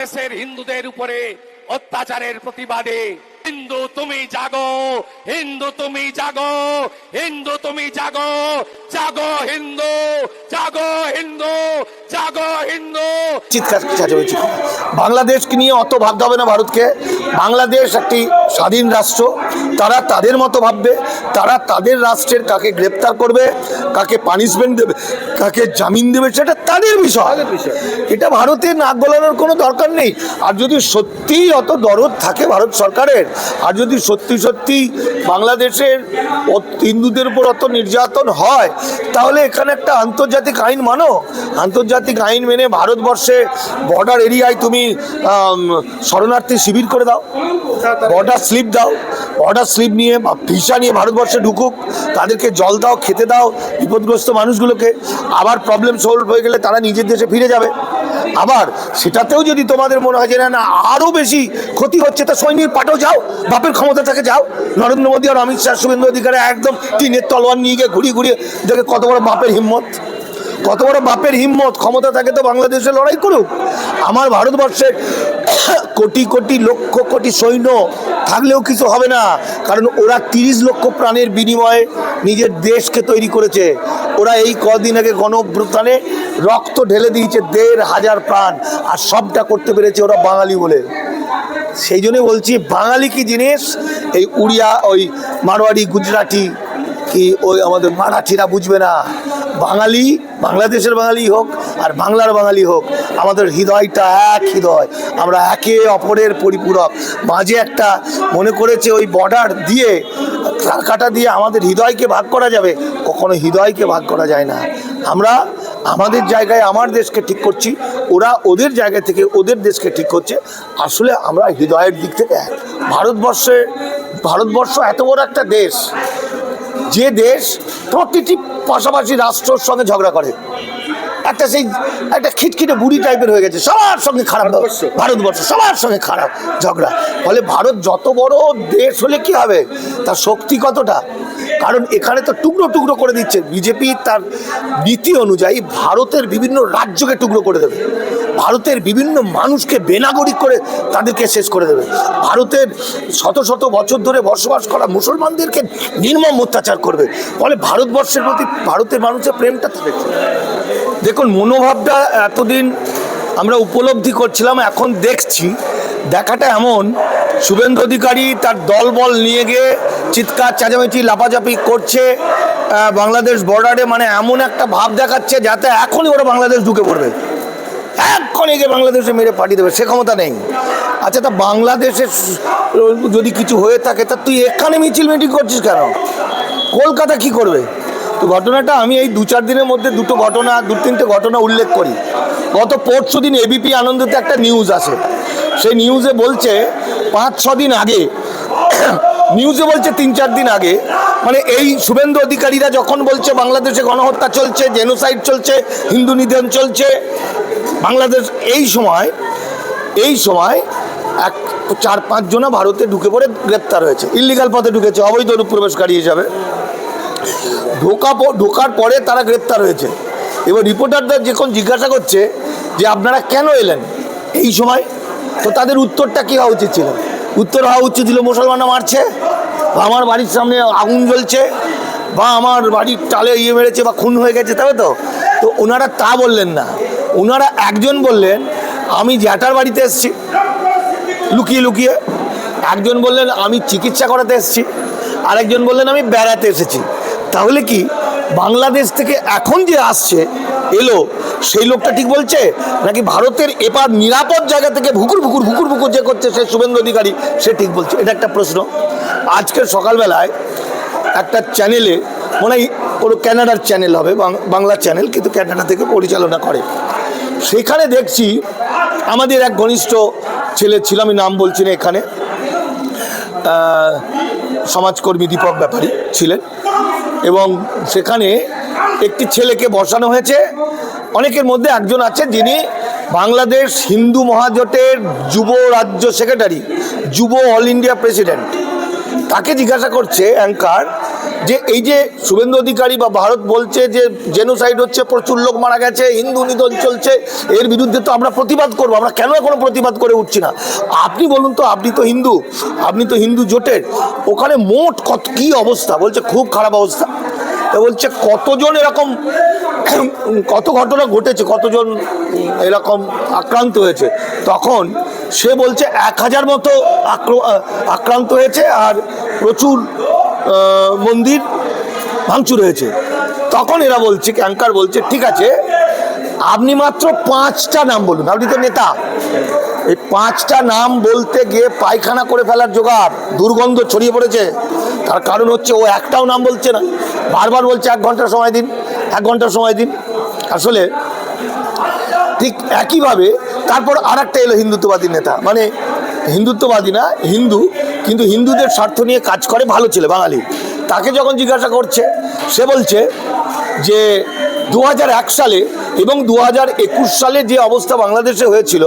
দেশের হিন্দুদের উপরে অত্যাচারের প্রতিবাদে। হিন্দু তুমি জাগো, হিন্দু তুমি জাগো, হিন্দু তুমি জাগো জাগো হিন্দু জাগো হিন্দু চিৎকার চেঁচামেচি বাংলাদেশকে নিয়ে অত ভাবতে হবে না ভারতকে। বাংলাদেশ একটি স্বাধীন রাষ্ট্র। তারা তাদের মতো ভাববে। তারা তাদের রাষ্ট্রের কাকে গ্রেপ্তার করবে কাকে পানিশমেন্ট দেবে কাকে জামিন দেবে সেটা তাদের বিষয়। এটা ভারতের নাক গলানোর কোনো দরকার নেই। আর যদি সত্যিই অত দরদ থাকে ভারত সরকারের আর যদি সত্যি সত্যি বাংলাদেশের হিন্দুদের উপর অত নির্যাতন হয় তাহলে এখানে একটা আন্তর্জাতিক আইন মানো। আন্তর্জাতিক আইন মেনে ভারতবর্ষে বর্ডার এরিয়ায় তুমি শরণার্থী শিবির করে দাও বর্ডার স্লিপ দাও বর্ডার স্লিপ নিয়ে ভিসা নিয়ে ভারতবর্ষে ঢুকুক, তাদেরকে জল দাও, খেতে দাও বিপদগ্রস্ত মানুষগুলোকে। আবার প্রবলেম সলভ হয়ে গেলে তারা নিজের দেশে ফিরে যাবে। আবার সেটাতেও যদি তোমাদের মনে হয় যে, না না আরও বেশি ক্ষতি হচ্ছে, তা সৈনিক পাঠাও যাও, বাপের ক্ষমতা থেকে যাও। নরেন্দ্র মোদী আর অমিত শাহ শুভেন্দু অধিকারী একদম টিনের তলোয়ার নিয়ে গিয়ে ঘুরিয়ে ঘুরিয়ে, দেখে কত বড় বাপের হিম্মত। কত বড় বাপের হিম্মত, ক্ষমতা থাকে তো বাংলাদেশে লড়াই করুক। আমার ভারতবর্ষের কোটি কোটি লক্ষ কোটি সৈন্য থাকলেও কিছু হবে না, কারণ ওরা তিরিশ লক্ষ প্রাণের বিনিময়ে নিজের দেশকে তৈরি করেছে। ওরা এই কদিন আগে গণপ্রস্থানে রক্ত ঢেলে দিয়েছে দেড় হাজার প্রাণ, আর সবটা করতে পেরেছে ওরা বাঙালি বলে। সেই জন্য বলছি, বাঙালি কি জিনিস? এই উড়িয়া, ওই মারোয়াড়ি, গুজরাটি কি ওই আমাদের মারাঠিরা বুঝবে না? বাঙালি, বাংলাদেশের বাঙালি হোক আর বাংলার বাঙালি হোক, আমাদের হৃদয়টা এক হৃদয়। আমরা একে অপরের পরিপূরক। মাঝে একটা মনে করেছে ওই বর্ডার দিয়ে কাটা দিয়ে আমাদের হৃদয়কে ভাগ করা যাবে। কখনো হৃদয়কে ভাগ করা যায় না। আমরা আমাদের জায়গায় আমার দেশকে ঠিক করছি, ওরা ওদের জায়গা থেকে ওদের দেশকে ঠিক করছে। আসলে আমরা হৃদয়ের দিক থেকে এক। ভারতবর্ষে, ভারতবর্ষ এত বড় একটা দেশ। যে দেশ প্রতিটি পাশাপাশি রাষ্ট্রের সঙ্গে ঝগড়া করে। একটা সেই একটা খিটখিটে বুড়ি টাইপের হয়ে গেছে সবার সঙ্গে খারাপ। ভারতবর্ষ সবার সঙ্গে খারাপ ঝগড়া। ফলে ভারত যত বড় দেশ হলে কি হবে? তার শক্তি কতটা? কারণ এখানে তো টুকরো টুকরো করে দিচ্ছে। বিজেপি তার নীতি অনুযায়ী ভারতের বিভিন্ন রাজ্যকে টুকরো করে দেবে। ভারতের বিভিন্ন মানুষকে বেনাগরিক করে তাদেরকে শেষ করে দেবে। ভারতের শত শত বছর ধরে বসবাস করা মুসলমানদেরকে নির্মম অত্যাচার করবে। ফলে ভারতবর্ষের প্রতি ভারতের মানুষের প্রেমটা থাকে দেখুন, মনোভাবটা এতদিন আমরা উপলব্ধি করছিলাম, এখন দেখছি। দেখাটা এমন, শুভেন্দু অধিকারী তার দলবল নিয়ে গিয়ে চিৎকার, চাঁচামেচি লাপাঝাপি করছে বাংলাদেশ বর্ডারে মানে এমন একটা ভাব দেখাচ্ছে যাতে এখনই ওরা বাংলাদেশ ঢুকে পড়বে। এক্ষণে গিয়ে বাংলাদেশে মেরে পাঠিয়ে দেবে, সে ক্ষমতা নেই। আচ্ছা তা বাংলাদেশে যদি কিছু হয়ে থাকে, তা তুই এখানে মিছিল মিটিং করছিস কেন? কলকাতা কি করবে? তো ঘটনাটা আমি এই দু চার দিনের মধ্যে দুটো ঘটনা, দু তিনটে ঘটনা উল্লেখ করি। গত পরশু দিন এবিপি আনন্দতে একটা নিউজ আসে। সেই নিউজে বলছে, পাঁচ, ছ দিন আগে নিউজে বলছে তিন, চার দিন আগে মানে এই শুভেন্দু অধিকারীরা যখন বলছে বাংলাদেশে গণহত্যা চলছে জেনোসাইড চলছে, হিন্দু নিধন চলছে বাংলাদেশ এই সময় এই সময় এক চার পাঁচ জনা ভারতে ঢুকে পড়ে গ্রেপ্তার হয়েছে। ইলিগাল পথে ঢুকেছে, অবৈধ অনুপ্রবেশকারী হিসাবে। ঢোকা ঢোকার পরে তারা গ্রেপ্তার হয়েছে। এবার রিপোর্টারদের যখন জিজ্ঞাসা করছে যে আপনারা কেন এলেন এই সময়, তো তাদের উত্তরটা কী হওয়া উচিত ছিল? উত্তর হওয়া উচিত ছিল, মুসলমানরা মারছে, বা আমার বাড়ির সামনে আগুন জ্বলছে, বা আমার বাড়ির টালে ইয়ে মেরেছে, বা খুন হয়ে গেছে তবে তো? তো ওনারা তা বললেন না। ওনারা একজন বললেন, আমি জ্যাঠার বাড়িতে এসেছি। লুকিয়ে লুকিয়ে একজন বললেন, আমি চিকিৎসা করাতে এসেছি। আরেকজন বললেন, আমি বেড়াতে এসেছি। তাহলে কি বাংলাদেশ থেকে এখন যে আসছে, এলো, সেই লোকটা ঠিক বলছে? নাকি ভারতের এপার নিরাপদ জায়গা থেকে ভুকুর ভুকুর ভুকুর ভুকুর যে করছে সে শুভেন্দু অধিকারী, সে ঠিক বলছে? এটা একটা প্রশ্ন। আজকের সকালবেলায় একটা চ্যানেলে, মনে হয় কোনো ক্যানাডার চ্যানেল হবে বাংলা চ্যানেল, কিন্তু ক্যানাডা থেকে পরিচালনা করে। সেখানে দেখছি আমাদের এক ঘনিষ্ঠ ছেলে ছিল আমি নাম বলছি না এখানে সমাজকর্মী দীপক ব্যাপারী ছিলেন এবং সেখানে একটি ছেলেকে বসানো হয়েছে। অনেকের মধ্যে একজন আছে যিনি বাংলাদেশ হিন্দু মহাজোটের যুব রাজ্য সেক্রেটারি, যুব অল ইন্ডিয়া প্রেসিডেন্ট। তাকে জিজ্ঞাসা করছে অ্যাঙ্কার যে এই যে শুভেন্দু অধিকারী বা ভারত বলছে যে জেনোসাইড হচ্ছে, প্রচুর লোক মারা গেছে, হিন্দু নিধন চলছে, এর বিরুদ্ধে তো আমরা প্রতিবাদ করব। আমরা কেন এখনও প্রতিবাদ করে উঠছি না? আপনি বলুন তো, আপনি তো হিন্দু, আপনি তো হিন্দু জোটের, ওখানে মোট কত, কী অবস্থা? বলছে খুব খারাপ অবস্থা। বলছে কতজন এরকম, কত ঘটনা ঘটেছে, কতজন এরকম আক্রান্ত হয়েছে? তখন সে বলছে এক হাজার মতো আক্র- আক্রান্ত হয়েছে আর প্রচুর মন্দির ভাঙচুর হয়েছে। তখন এরা বলছে ক্যাঙ্কার বলছে, ঠিক আছে, আপনি মাত্র পাঁচটা নাম বলুন। আপনি তো নেতা। এই পাঁচটা নাম বলতে গিয়ে পায়খানা করে ফেলার জোগাড়, দুর্গন্ধ ছড়িয়ে পড়েছে। তার কারণ হচ্ছে, ও একটাও নাম বলছে না। বারবার বলছে, এক ঘণ্টা সময় দিন, এক ঘণ্টা সময় দিন। আসলে ঠিক একইভাবে তারপর আর একটা এলো হিন্দুত্ববাদী নেতা। মানে হিন্দুত্ববাদী না, হিন্দু কিন্তু হিন্দুদের স্বার্থ নিয়ে কাজ করে ভালো ছেলে, বাঙালি। তাকে যখন জিজ্ঞাসা করছে, সে বলছে যে দু হাজার এক সালে এবং দু হাজার একুশ সালে যে অবস্থা বাংলাদেশে হয়েছিল,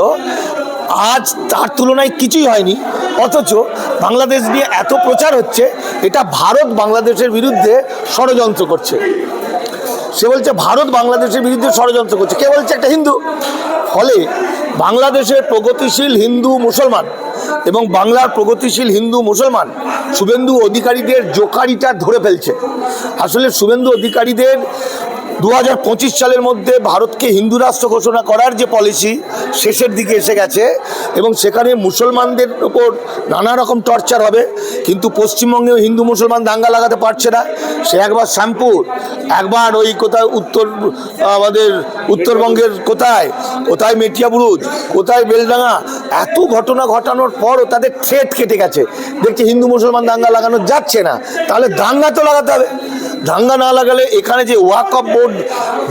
আজ তার তুলনায় কিছুই হয়নি। অথচ বাংলাদেশ নিয়ে এত প্রচার হচ্ছে, এটা ভারত বাংলাদেশের বিরুদ্ধে ষড়যন্ত্র করছে। সে বলছে, ভারত বাংলাদেশের বিরুদ্ধে ষড়যন্ত্র করছে। কে বলছে? একটা হিন্দু। ফলে বাংলাদেশের প্রগতিশীল হিন্দু মুসলমান এবং বাংলার প্রগতিশীল হিন্দু মুসলমান শুভেন্দু অধিকারীদের জোকারিটা ধরে ফেলছে। আসলে শুভেন্দু অধিকারীদের দু হাজার পঁচিশ সালের মধ্যে ভারতকে হিন্দু রাষ্ট্র ঘোষণা করার যে পলিসি, শেষের দিকে এসে গেছে এবং সেখানে মুসলমানদের ওপর নানা রকম টর্চার হবে। কিন্তু পশ্চিমবঙ্গেও হিন্দু মুসলমান দাঙ্গা লাগাতে পারছে না। সে একবার শ্যামপুর, একবার ওই কোথায় উত্তর, আমাদের উত্তরবঙ্গের কোথায়? কোথায় মেটিয়াবুরুজ কোথায় বেলডাঙা এত ঘটনা ঘটানোর পরও তাদের থ্রেট কেটে গেছে। দেখছি হিন্দু মুসলমান দাঙ্গা লাগানো যাচ্ছে না। তাহলে দাঙ্গা তো লাগাতে হবে। দাঙ্গা না লাগালে এখানে যে ওয়াকআপ বোর্ড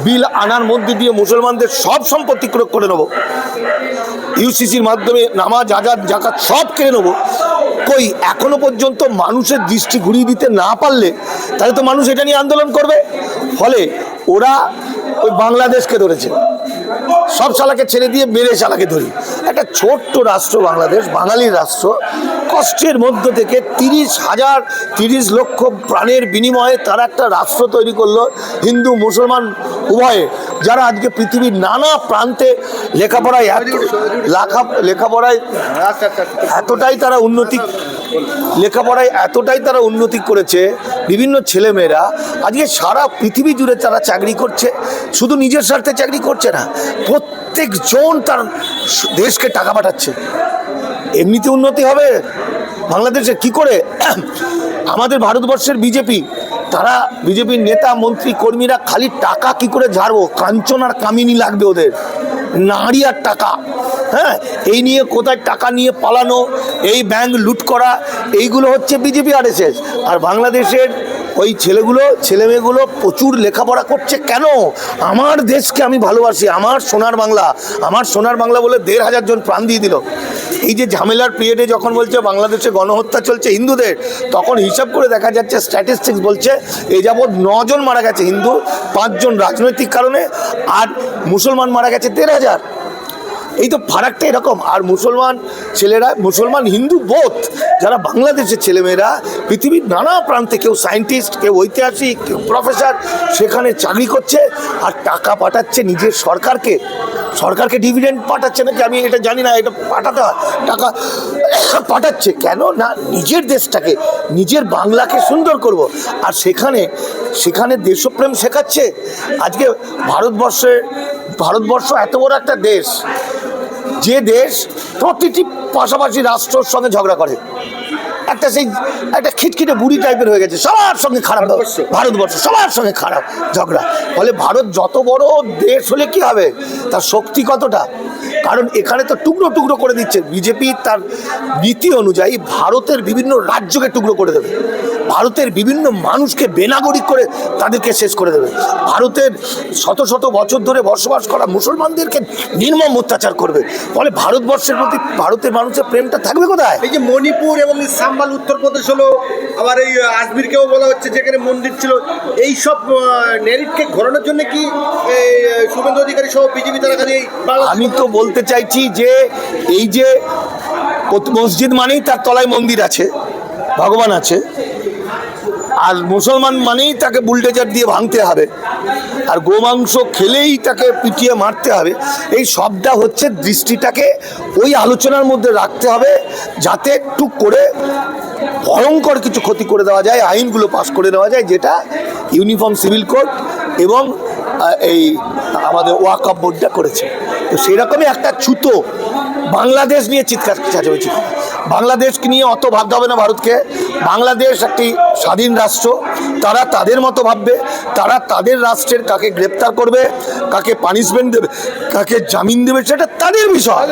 বিল আনার মধ্যে দিয়ে মুসলমানদের সব সম্পত্তি ক্রোক করে নেব। ইউসিসির মাধ্যমে নামাজ, আজাদ জাকাত সব কেড়ে নেব। কই, এখনও পর্যন্ত মানুষের দৃষ্টি ঘুরিয়ে দিতে না পারলে তাহলে তো মানুষ এটা নিয়ে আন্দোলন করবে। ফলে ওরা ওই বাংলাদেশকে ধরেছে। সব শালাকে ছেড়ে দিয়ে মেরে শালাকে ধরি। একটা ছোট্ট রাষ্ট্র বাংলাদেশ বাঙালির রাষ্ট্র, কষ্টের মধ্য থেকে তিরিশ হাজার, তিরিশ লক্ষ প্রাণের বিনিময়ে তারা একটা রাষ্ট্র তৈরি করল, হিন্দু, মুসলমান, উভয়ে, যারা আজকে পৃথিবীর নানা প্রান্তে লেখাপড়ায় লেখা, লেখাপড়ায় এতটাই তারা উন্নতি, লেখাপড়ায় এতটাই তারা উন্নতি করেছে, বিভিন্ন ছেলেমেয়েরা, আজকে সারা পৃথিবী জুড়ে তারা চাকরি করছে, শুধু নিজের স্বার্থে চাকরি করছে না প্রত্যেকজন তার দেশকে টাকা পাঠাচ্ছে। এমনিতে উন্নতি হবে বাংলাদেশে। কি করে? আমাদের ভারতবর্ষের বিজেপি, তারা বিজেপির নেতা, মন্ত্রী, কর্মীরা খালি টাকা কি করে ঝাড়বো? কাঞ্চন আর কামিনী লাগবে ওদের। নারী আর টাকা। হ্যাঁ এই নিয়ে কোথায় টাকা নিয়ে পালানো, এই ব্যাংক লুট করা, এইগুলো হচ্ছে বিজেপি আর আর বাংলাদেশের ওই ছেলেগুলো, ছেলেমেয়েগুলো প্রচুর লেখাপড়া করছে কেন? আমার দেশকে আমি ভালোবাসি, আমার সোনার বাংলা, আমার সোনার বাংলা বলে দেড় হাজার জন প্রাণ দিয়ে দিল। এই যে ঝামেলার পিরিয়ডে যখন বলছে বাংলাদেশে গণহত্যা চলছে হিন্দুদের, তখন হিসাব করে দেখা যাচ্ছে স্ট্যাটিস্টিক্স বলছে এই যাবৎ নজন মারা গেছে হিন্দু, পাঁচজন রাজনৈতিক কারণে, আর মুসলমান মারা গেছে দেড় হাজার। এই তো ফারাকটা এরকম। আর মুসলমান ছেলেরা, মুসলমান হিন্দু বোধ, যারা বাংলাদেশের ছেলেমেয়েরা, পৃথিবীর নানা প্রান্তে কেউ সায়েন্টিস্ট কেউ ঐতিহাসিক, কেউ প্রফেসর সেখানে চাকরি করছে আর টাকা পাঠাচ্ছে নিজের সরকারকে। সরকারকে ডিভিডেন্ড পাঠাচ্ছে নাকি? আমি এটা জানি না, এটা পাঠাতে হয়। টাকা পাঠাচ্ছে। কেন? না, নিজের দেশটাকে, নিজের বাংলাকে সুন্দর করব। আর সেখানে সেখানে দেশপ্রেম শেখাচ্ছে। আজকে ভারতবর্ষের, ভারতবর্ষ এত বড় একটা দেশ যে দেশ প্রতিটি পাশাপাশি রাষ্ট্রর সঙ্গে ঝগড়া করে। একটা সেই একটা খিটখিটে বুড়ি টাইপের হয়ে গেছে সবার সঙ্গে খারাপ ভারতবর্ষ সবার সঙ্গে খারাপ ঝগড়া। ফলে ভারত যত বড় দেশ হলে কি হবে? তার শক্তি কতটা? কারণ এখানে তো টুকরো টুকরো করে দিচ্ছে। বিজেপি তার নীতি অনুযায়ী ভারতের বিভিন্ন রাজ্যকে টুকরো করে দেবে। ভারতের বিভিন্ন মানুষকে বেনাগরিক করে তাদেরকে শেষ করে দেবে। ভারতের শত শত বছর ধরে বসবাস করা মুসলমানদেরকে নির্মম অত্যাচার করবে। ফলে ভারতবর্ষের প্রতি ভারতের মানুষের প্রেমটা থাকবে কোথায়? এই যে মণিপুর এবং সাম্বাল উত্তরপ্রদেশ হলো আবার এই আজমিরকেও বলা হচ্ছে যেখানে মন্দির ছিল এই সব নেরিটকে ঘোরানোর জন্য কি শুভেন্দু অধিকারী সহ বিজেপি তারা খালি আমি তো বলতে চাইছি যে এই যে মসজিদ মানেই তার তলায় মন্দির আছে ভগবান আছে। আর মুসলমান মানেই তাকে বুলডেজার দিয়ে ভাঙতে হবে। আর গোমাংস খেলেই তাকে পিটিয়ে মারতে হবে। এই সবটা হচ্ছে দৃষ্টিটাকে ওই আলোচনার মধ্যে রাখতে হবে যাতে একটু করে ভয়ঙ্কর কিছু ক্ষতি করে দেওয়া যায়, আইনগুলো পাস করে দেওয়া যায়, যেটা ইউনিফর্ম সিভিল কোড এবং এই আমাদের ওয়াকআপ বোর্ডটা করেছে। তো সেরকমই একটা ছুতো বাংলাদেশ নিয়ে চিৎকার করে। বাংলাদেশকে নিয়ে অত ভাবতে হবে না ভারতকে। বাংলাদেশ একটি স্বাধীন রাষ্ট্র তারা তাদের মতো ভাববে তারা তাদের রাষ্ট্রের কাকে গ্রেপ্তার করবে কাকে পানিশমেন্ট দেবে কাকে জামিন দেবে সেটা তাদের বিষয়।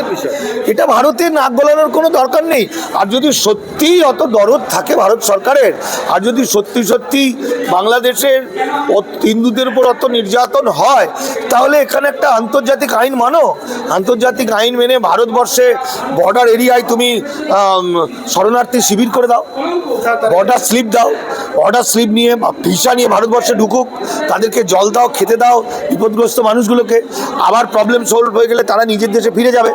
এটা ভারতে নাক গলানোর কোনো দরকার নেই। আর যদি সত্যিই অত দরদ থাকে ভারত সরকারের আর যদি সত্যি সত্যি বাংলাদেশের হিন্দুদের উপর অত নির্যাতন হয় তাহলে এখানে একটা আন্তর্জাতিক আইন মানো। আন্তর্জাতিক আইন মেনে ভারতবর্ষে বর্ডার এরিয়ায় তুমি শরণার্থী শিবির করে দাও। বর্ডার স্লিপ দাও। বর্ডার স্লিপ নিয়ে, ভিসা নিয়ে ভারতবর্ষে ঢুকুক, তাদেরকে জল দাও, খেতে দাও, বিপদগ্রস্ত মানুষগুলোকে। আবার প্রবলেম সলভ হয়ে গেলে তারা নিজের দেশে ফিরে যাবে।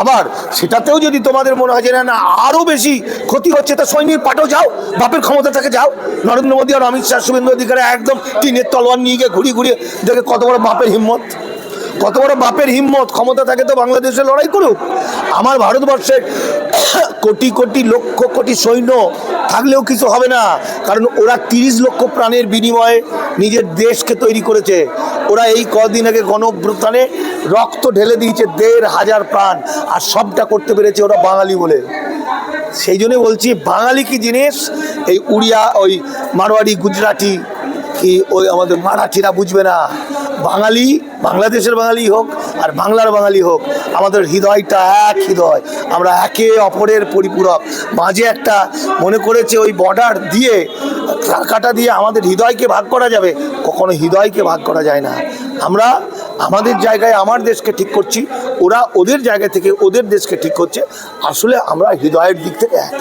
আবার সেটাতেও যদি তোমাদের মনে হয় যে, না না আরও বেশি ক্ষতি হচ্ছে, তা সৈনিক পাঠাও যাও, বাপের ক্ষমতা থেকে যাও। নরেন্দ্র মোদী আর অমিত শাহ, শুভেন্দু অধিকারী একদম টিনের তলোয়ার নিয়ে গিয়ে ঘুরিয়ে ঘুরিয়ে দেখে কত বড় বাপের হিম্মত। কত বড় বাপের হিম্মত, ক্ষমতা থাকে তো বাংলাদেশে লড়াই করুক। আমার ভারতবর্ষের কোটি কোটি লক্ষ কোটি সৈন্য থাকলেও কিছু হবে না, কারণ ওরা তিরিশ লক্ষ প্রাণের বিনিময়ে নিজের দেশকে তৈরি করেছে। ওরা এই কদিন আগে গণঅভ্যুত্থানে রক্ত ঢেলে দিয়েছে দেড় হাজার প্রাণ, আর সবটা করতে পেরেছে ওরা বাঙালি বলে। সেই জন্য বলছি, বাঙালি কি জিনিস? এই উড়িয়া, ওই মারোয়াড়ি, গুজরাটি কি ওই আমাদের মারাঠিরা বুঝবে না? বাঙালি, বাংলাদেশের বাঙালি হোক আর বাংলার বাঙালি হোক, আমাদের হৃদয়টা এক হৃদয়। আমরা একে অপরের পরিপূরক। মাঝে একটা মনে করেছে ওই বর্ডার দিয়ে কাটা দিয়ে আমাদের হৃদয়কে ভাগ করা যাবে। কখনো হৃদয়কে ভাগ করা যায় না। আমরা আমাদের জায়গায় আমার দেশকে ঠিক করছি, ওরা ওদের জায়গা থেকে ওদের দেশকে ঠিক করছে। আসলে আমরা হৃদয়ের দিক থেকে এক।